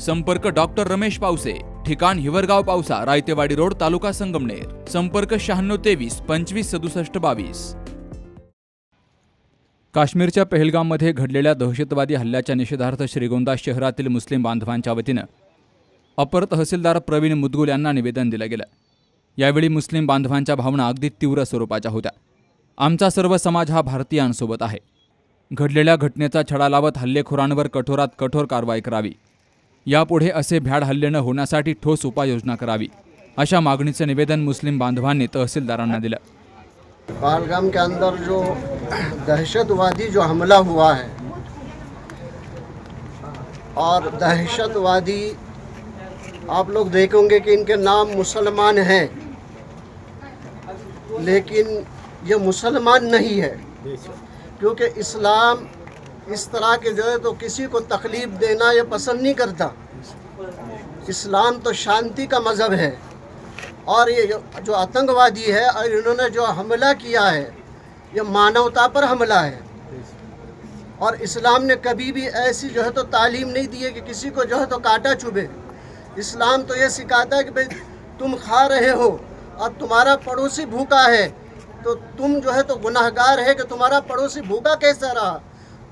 संपर्क डॉक्टर रमेश पावसे ठिकाण हिवरगाव पावसा रायतेवाडी रोड तालुका संगमनेर. संपर्क शहाण्णव तेवीस पंचवीस सदुसष्ट बावीस. काश्मीरच्या पहलगाममध्ये घडलेल्या दहशतवादी हल्ल्याच्या निषेधार्थ श्रीगोंदा शहरातील मुस्लिम बांधवांच्या वतीनं अपर तहसीलदार प्रवीण मुदगुल यांना निवेदन दिलं गेलं. यावेळी मुस्लिम बांधवांच्या भावना अगदी तीव्र स्वरूपाच्या होत्या. आमचा सर्व समाज हा भारतीयांसोबत आहे. घडलेल्या घटनेचा छडा लावत हल्लेखोरांवर कठोरात कठोर कारवाई करावी. यापुढे असे भ्याड हल्ले न होण्यासाठी ठोस उपाययोजना करावी अशा मागणीचं निवेदन मुस्लिम बांधवांनी तहसीलदारांना दिलं. पालगाम के अंदर जो दहशतवादी जो हमला हुआ है और दहशतवादी आप लोग देखोगे कि इनके नाम मुसलमान हैं लेकिन ये मुसलमान नहीं है क्योंकि इस्लाम इस तरह के जो है तो किसी को तकलीफ देना ये पसंद नहीं करता। इस्लाम तो शांति का मज़हब है। और ये जो, आतंकवादी है और इन्होंने जो हमला किया है ये मानवता पर हमला है। और इस्लाम ने कभी भी ऐसी जो है तो तालीम नहीं दी है कि किसी को जो है तो काटा चुभे। इस्लाम तो ये सिखाता है कि भाई तुम खा रहे हो और तुम्हारा पड़ोसी भूखा है तो तुम जो है तो गुनाहगार है कि तुम्हारा पड़ोसी भूखा कैसा रहा?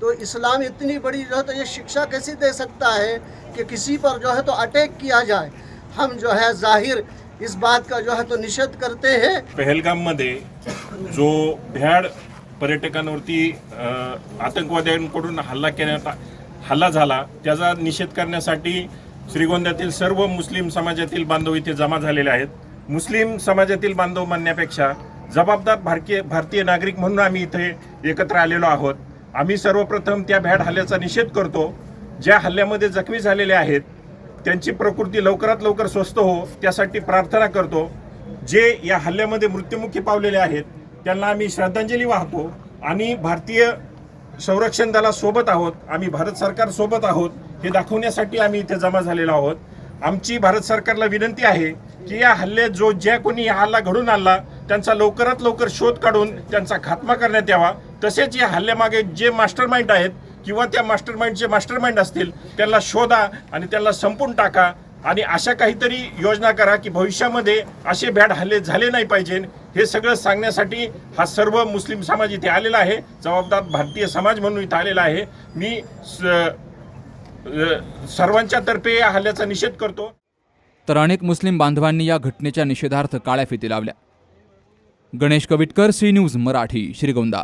तो इस्लाम इतनी बड़ी जो है तो ये शिक्षा कैसी दे सकता है कि किसी पर जो है तो अटैक किया जाए? हम जो है जाहिर इस बात का जो है तो निषेध करते हैं। पहलगाममध्ये जो भ्याड पर्यटकांवरती आतंकवाद्यांकडून हल्ला केल्याचा हल्ला झाला त्याचा निषेध करण्यासाठी श्रीगोंद्यातील सर्व मुस्लिम समाजातील बांधव इथे जमा झालेले आहेत. मुस्लिम समाजातील बांधव म्हणण्यापेक्षा जबाबदार भारतीय भारतीय नागरिक म्हणून आम्ही इथे एकत्र आलेलो आहोत. आम्ही सर्वप्रथम त्या भ्याड हल्ल्याचा निषेध करतो. ज्या हल्ल्यामध्ये जखमी झालेले आहेत त्यांची प्रकृती लवकरात लवकर स्वस्त हो त्यासाठी प्रार्थना करतो. जे या हल्ल्यामध्ये मृत्युमुखी पावलेले आहेत त्यांना आम्ही श्रद्धांजली वाहतो. आणि भारतीय संरक्षण दलासोबत आहोत. आम्ही भारत सरकारसोबत आहोत. हे दाखवण्यासाठी आम्ही इथे जमा झालेलो आहोत. आमची भारत सरकारला विनंती आहे की या हल्ल्यात जो ज्या कोणी हल्ला घडून आणला त्यांचा लवकरात लवकर शोध काढून त्यांचा खात्मा करण्यात यावा. तसेच या हल्ल्यामागे जे मास्टर माइंड आहेत किंवा त्या मास्टर माइंडचे मास्टर माइंड असतील त्यांना शोधा आणि त्यांना संपून टाका आणि अशा काहीतरी योजना करा की भविष्यामध्ये असे भ्याड हल्ले झाले नाही पाहिजे. हे सगळं सांगण्यासाठी हा सर्व मुस्लिम समाज इथे आलेला आहे. जबाबदार भारतीय समाज म्हणून इथे आलेला आहे. मी स- सर्वांच्या तर्फे या हल्ल्याचा निषेध करतो. तर अनेक मुस्लिम बांधवांनी या घटनेच्या निषेधार्थ काळ्या फिती लावल्या. Ganesh Kavitkar C news Marathi Shrigonda.